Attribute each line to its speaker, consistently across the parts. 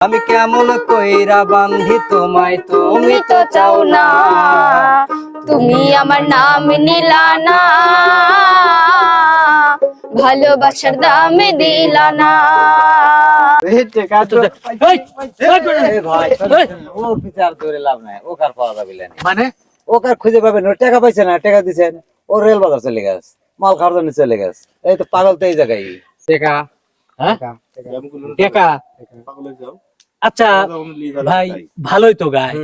Speaker 1: আমি কেমন কইরা বান্ধি তোমায় তুমি তো চাও না।
Speaker 2: তুমি আমার নাম নিলা না। ভালোবাসার দাম দিলা না।
Speaker 1: এই টেকা তো
Speaker 3: এই,
Speaker 1: এ ভাই
Speaker 3: এই,
Speaker 1: ও বিচার ধরে লাভ নাই ও কার পাওয়া যাবে না
Speaker 3: মানে?
Speaker 1: ও কার খুঁজে পাবেন টাকা পাইছে না টাকা ও রেল বাজার চলে গেছে মাল খাওয়ার জন্য চলে গেছে। এই তো পাগল তো এই জায়গায়। টেকা
Speaker 3: হ্যাঁ?
Speaker 1: টেকা
Speaker 3: আচ্ছা ভাই ভালোই তো গায়।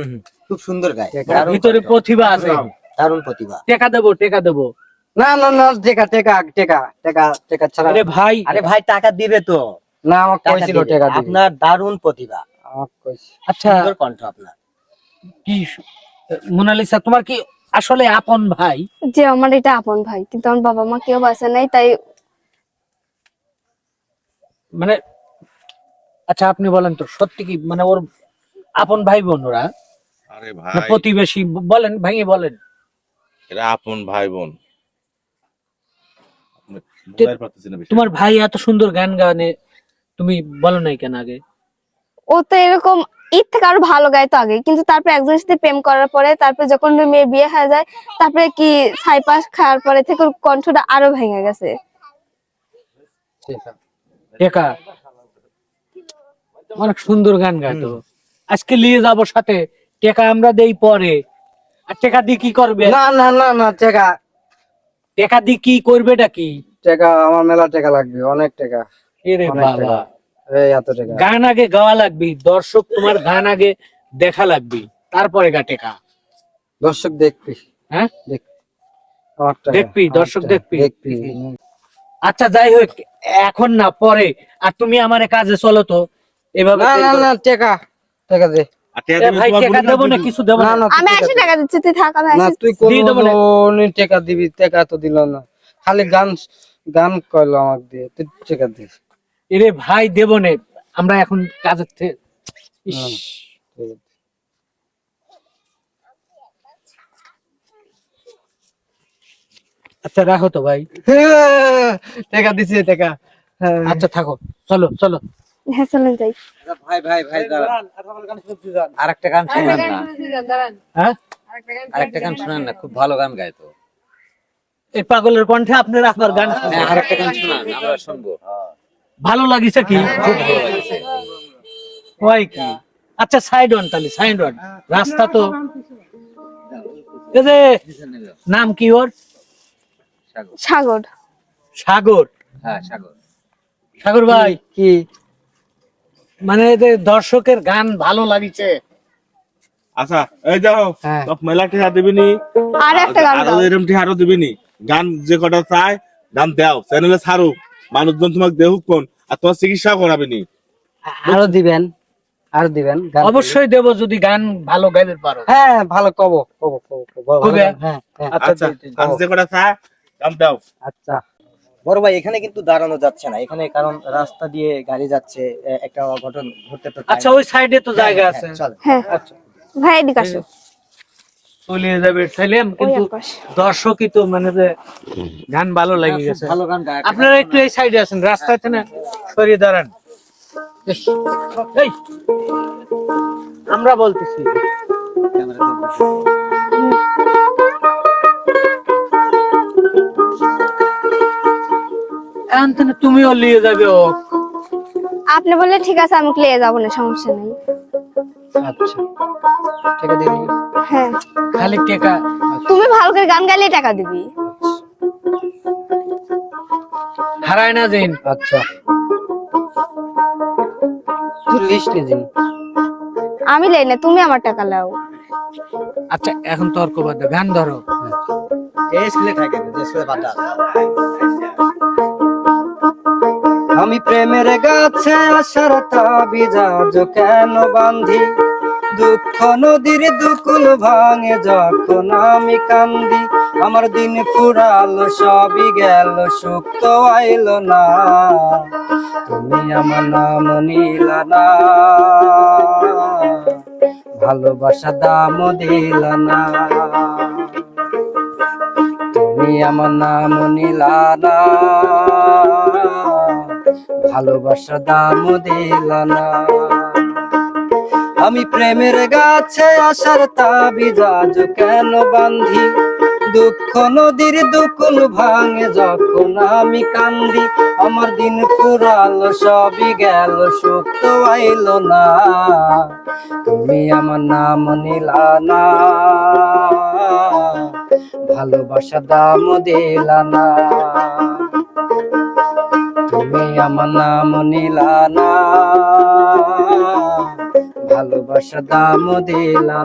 Speaker 1: খুব সুন্দর গায়।
Speaker 3: ভিতরে প্রতিভা। আছে।
Speaker 1: দারুণ। প্রতিভা।
Speaker 3: টেকা দেবো টেকা দেবো।
Speaker 4: না না না টেকা টেকা টেকা টেকা টেকা ছাড়া।
Speaker 3: আরে ভাই।
Speaker 1: আরে ভাই টাকা দিবে তো।
Speaker 4: না আমাকে কইছিল টেকা দিবে।
Speaker 1: আপনার দারুণ প্রতিভা।
Speaker 3: আচ্ছা।
Speaker 1: সুন্দর কণ্ঠ আপনার।
Speaker 3: কি মোনালিসা তোমার কি আসলে আপন ভাই?
Speaker 2: যে আমার এটা আপন ভাই। কিন্তু আমার বাবা মা কেউ বাঁচে নাই তাই
Speaker 3: মানে আচ্ছা আপনি বলেন তো সত্যি কি মানে ওর আপন ভাই বোন ওরা?
Speaker 5: আরে ভাই।
Speaker 3: প্রতিবেশী বলেন ভাঙে বলেন।
Speaker 5: এরা আপন ভাই বোন।
Speaker 3: তোমার ভাই এত সুন্দর গান গানে তুমি বলো নাই কেন আগে?
Speaker 2: ও তো এরকম ঈদ থেকে আরও ভালো গাইতো আগে কিন্তু তারপরে একজনের সাথে প্রেম করার পরে তারপরে যখন মেয়ের বিয়ে হয়ে যায় তারপরে কি ছাইপাস খাওয়ার পরে থেকে কণ্ঠটা আরও ভেঙে গেছে।
Speaker 3: অনেক সুন্দর গান গাইতো। আজকে নিয়ে যাব সাথে। টেকা আমরা দেই পরে। আর টেকা দিয়ে কি করবে?
Speaker 4: না না না না টেকা।
Speaker 3: টেকা দিয়ে কি করবেটা কি?
Speaker 4: টেকা আমার মেলা টাকা লাগবে অনেক টাকা।
Speaker 3: এরে
Speaker 4: অনেক
Speaker 3: বাবা।
Speaker 4: এই এত টাকা।
Speaker 3: গান আগে গাওয়া লাগবে দর্শক তোমার গান আগে দেখা লাগবে তারপরে গা টেকা।
Speaker 4: দর্শক দেখবি।
Speaker 3: হ্যাঁ?
Speaker 4: দেখবি
Speaker 3: দেখবি, দর্শক দেখবি।
Speaker 4: দেখবি।
Speaker 3: আচ্ছা যাই হোক এখন না পরে। আর তুমি আমার কাজে চলো তো। এভাবে
Speaker 4: না না না টাকা টাকা দে।
Speaker 5: আর টেকা
Speaker 3: এ
Speaker 5: দিলে
Speaker 3: ভাই
Speaker 5: তোমার
Speaker 3: টেকা
Speaker 5: বোনের
Speaker 3: দেবো না
Speaker 5: দিবি।
Speaker 3: কিছু দেবো
Speaker 4: না
Speaker 3: না।
Speaker 4: না তুই
Speaker 2: আমি
Speaker 4: টাকা
Speaker 2: আশি
Speaker 4: দে।
Speaker 2: টাকা দিচ্ছি তুই থাক আমি
Speaker 4: না
Speaker 2: আশি
Speaker 4: তুই
Speaker 3: দিয়ে দেবো না।
Speaker 4: কোন টাকা দিবি টাকা তো দিল না। খালি গান গান কইলো আমাকে দিয়ে তুই টাকা দিস।
Speaker 3: এরে ভাই দেবো নে। আমরা এখন কাজের থেকে আচ্ছা রাখো তো ভাই।
Speaker 4: টাকা দিছি টাকা। হ্যাঁ।
Speaker 3: আচ্ছা থাকো। চলো চলো।
Speaker 2: হ্যাঁ চলেন যাই।
Speaker 1: ভাই ভাই ভাই দাঁড়ান। আরেকটা গান শোনান না?
Speaker 3: হ্যাঁ?
Speaker 1: আরেকটা গান শোনান না খুব ভালো গান গায় তো।
Speaker 3: এই পাগলের কণ্ঠে আপনারা আপনার গান।
Speaker 1: হ্যাঁ, আরেকটা গান শোনান আমরা শুনব।
Speaker 3: ভালো লাগিছে কি?
Speaker 1: খুব ভালো লাগছে।
Speaker 3: হয় কি? আচ্ছা সাইড ওয়ান তাহলে সাইড ওয়ান রাস্তা তো এই যে নাম কি ওর?
Speaker 1: সাগর।
Speaker 2: সাগর।
Speaker 3: সাগর।
Speaker 1: হ্যাঁ সাগর।
Speaker 3: সাগর ভাই।
Speaker 4: কি?
Speaker 3: মানে যে দর্শকের গান ভালো লাগিছে।
Speaker 5: আচ্ছা এই যাও
Speaker 4: হ্যাঁ।
Speaker 5: সব মেলা টেকা দিবিনি।
Speaker 2: আর একটা গান
Speaker 5: আরও
Speaker 2: গাও
Speaker 5: এরম দিবিনি। গান যে কটা চায় গান দাও। চ্যানেলে ছাড়ুক। মানুষজন তোমাকে দেহুক কোন আর তোমার চিকিৎসা করাবিনি
Speaker 4: আরও দিবেন আরও দিবেন
Speaker 3: অবশ্যই দেব যদি গান ভালো গাইতে পারো।
Speaker 4: হ্যাঁ ভালো কব কব কব কব হ্যাঁ হ্যাঁ।
Speaker 3: আচ্ছা
Speaker 5: আচ্ছা যে কটা চায় গান দাও।
Speaker 4: আচ্ছা।
Speaker 1: বড় ভাই এখানে কিন্তু দাঁড়ানো যাচ্ছে না। এখানে কারণ রাস্তা দিয়ে গাড়ি যাচ্ছে একটা অঘটন ঘটতে তো
Speaker 3: আচ্ছা ওই সাইডে তো জায়গা
Speaker 1: হ্যাঁ,
Speaker 3: আছে।
Speaker 1: চল।
Speaker 2: হ্যাঁ।
Speaker 3: আচ্ছা।
Speaker 2: ভাই এদিকে আসো।
Speaker 3: চলে যাবে ছেলেম কিন্তু দর্শকই তো মানে যে গান ভালো লাগে গেছে।
Speaker 1: ভালো গান গায়।
Speaker 3: আপনারা একটু এই সাইডে আছেন রাস্তাতে না? সরিয়ে দাঁড়ান। এই আমরা বলতেছি। এখন তো না তুমিও নিয়ে যাবে ও।
Speaker 2: আপনি বললে ঠিক আছে আমি নিয়ে যাব না সমস্যা নেই।
Speaker 4: আচ্ছা টাকা
Speaker 2: হ্যাঁ।
Speaker 3: খালি টেকা
Speaker 2: তুমি ভালো করে গান গাইলে টাকা দিবি।
Speaker 3: হারায় না দিন
Speaker 4: আচ্ছা। তুই
Speaker 2: আমি লেই না তুমি আমার টাকা লাও।
Speaker 3: আচ্ছা এখন তর্ক বাদ দাও, গান ধরো।
Speaker 1: এই স্কুলে থাকে যে স্কুলে বাধা
Speaker 4: আমি প্রেমের গাছে আসার তাবিজ আজ কেন বান্ধি? দুঃখ নদীর দুকুল ভাঙে যখন আমি কান্দি। আমার দিন ফুরালো, সবই গেল, সুখ তো আইলো না। তুমি আমার নাম নিলা না। ভালোবাসা দাম দিল না। তুমি আমার নাম নিলা না। ভালোবাসা দাম দিল না। আমি প্রেমের গাছে আসার তাবিজ আজ কেন বান্ধি? দুঃখ নদীর দুকুল ভাঙে যখন আমি কান্দি। আমার দিন ফুরালো, সবই গেল, সুখ তো আইলো না। তুমি আমার নাম নিলা না। ভালোবাসা দাম দিলা না। তুমি আমার নাম নীলানা। ভালোবাসা দাম দিলা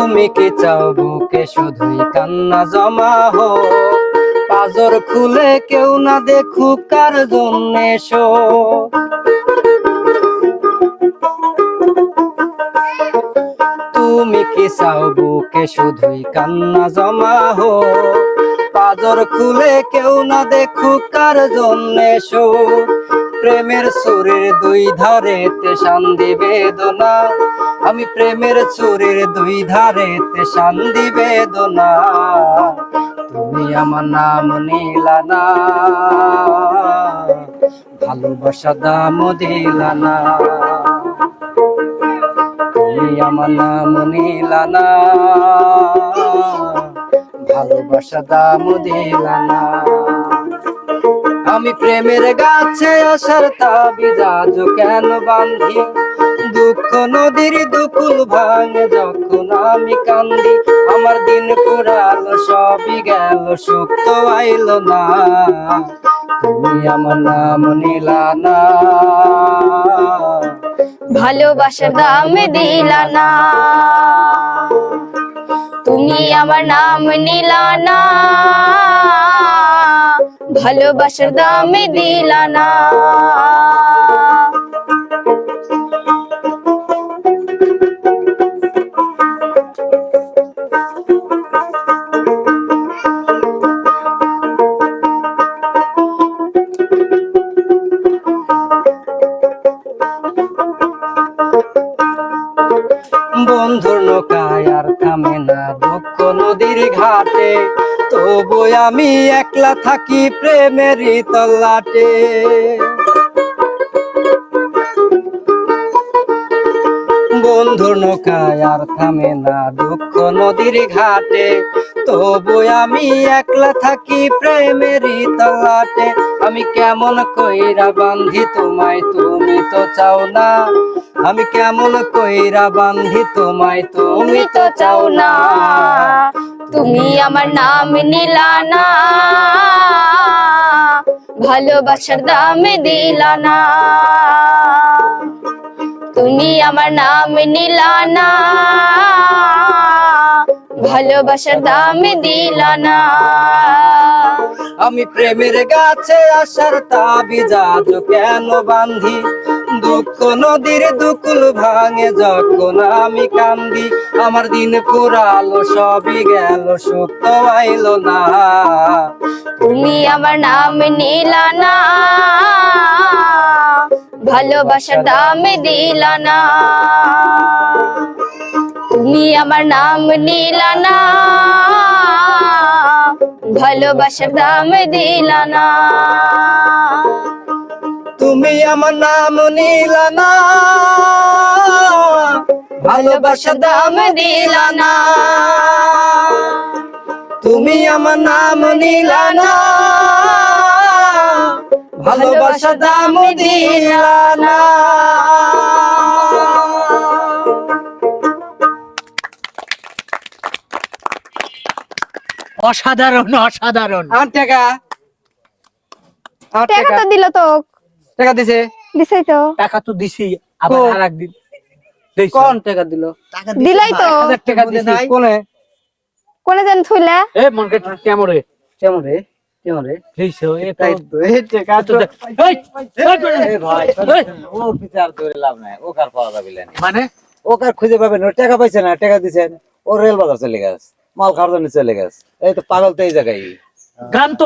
Speaker 4: তুমি কি চাও, বুকে শুধুই কান্না জমা হো পাজর খুলে কেউ না দেখুক কার জন্য তুমি কি চাও, বুকে শুধুই কান্না জমা হো পাজর খুলে কেউ না দেখুক কার জন্য এসো। প্রেমের সুরের দুই ধারে তে শান্তি বেদনা। আমি প্রেমের সুরের দুই ধারে তে শান্তি বেদনা। তুমি আমার নাম নিলা না ভালোবাসা দাম দিলা না তুমি আমার নাম নিলা না ভালোবাসা দাম দিলা না আমি প্রেমের গাছে আসার তাবিজ আজ কেন বান্ধি দুঃখ নদীর দুকুল ভাঙে, যখন আমি কান্দি, আমার দিন পুরালো সবই গেল, সুখ তো আইলো না। তুমি আমার নাম নিলা না।
Speaker 2: ভালোবাসার দাম দিলা না। তুমি আমার নাম নিলা না। ভালোবাসার দাম দিলা না।
Speaker 4: ঘাটে তবু আমি একলা থাকি প্রেমের তল্লাটে। বন্ধুর নৌকায় আর থামে না দুঃখ নদীর ঘাটে, তবু আমি একলা থাকি প্রেমেরই তল্লাটে। আমি কেমন কইরা বান্ধি তোমায়, তুমি তো চাও না। আমি কেমন কইরা বান্ধি তোমায়, তুমি তো চাও না।
Speaker 2: তুমি আমার নাম নিলা না ভালোবাসার দাম দিলা না তুমি আমার নাম নিলা না ভালোবাসার দাম দিলা না
Speaker 4: আমি প্রেমের গাছে আসার তাবিজ আজ কেন বান্ধি? দুঃখ নদীর দুকুল ভাঙে যখন আমি কান্দি, আমার দিন পুরালো, সবই গেল তো আইলো না।
Speaker 2: তুমি আমার নাম নিলা না, ভালোবাসার দাম দিলা না। তুমি আমার নাম নিলা না ভালোবাসার দাম দিলা না।
Speaker 4: তুমি আমার নাম নিলা না। ভালোবাসা দাম দিলা না। তুমি আমার নাম নিলা না। ভালোবাসা দাম দিলা না।
Speaker 3: অসাধারণ অসাধারণ।
Speaker 4: আমার টাকা।
Speaker 2: টাকা
Speaker 4: টাকা।
Speaker 2: তো দিল তো।
Speaker 4: টাকা দিছে?
Speaker 2: দিছাই তো।
Speaker 3: টাকা তো দিছি আবার
Speaker 4: কো?
Speaker 3: আর একদিন দিছি।
Speaker 4: কোন টাকা দিল?
Speaker 2: দিলাই তো।
Speaker 3: হাজার টাকা দিছি।
Speaker 4: কোনে?
Speaker 2: কোনে যেন থইলা?
Speaker 3: এ মনকে দিছো এ
Speaker 4: তাই তো টাকা
Speaker 3: তো এই,
Speaker 1: ভাই বিচার লাভ নাই। ও পাওয়া যাবে
Speaker 3: মানে?
Speaker 1: ও কার খুঁজে পাবেন টাকা পাইছে না টাকা দিছেন ও রেল বাজার চলে গেছে। মাল খাওয়ার জন্য চলে গেছে। এই তো পাগল তো এই জায়গায়।
Speaker 3: গান তো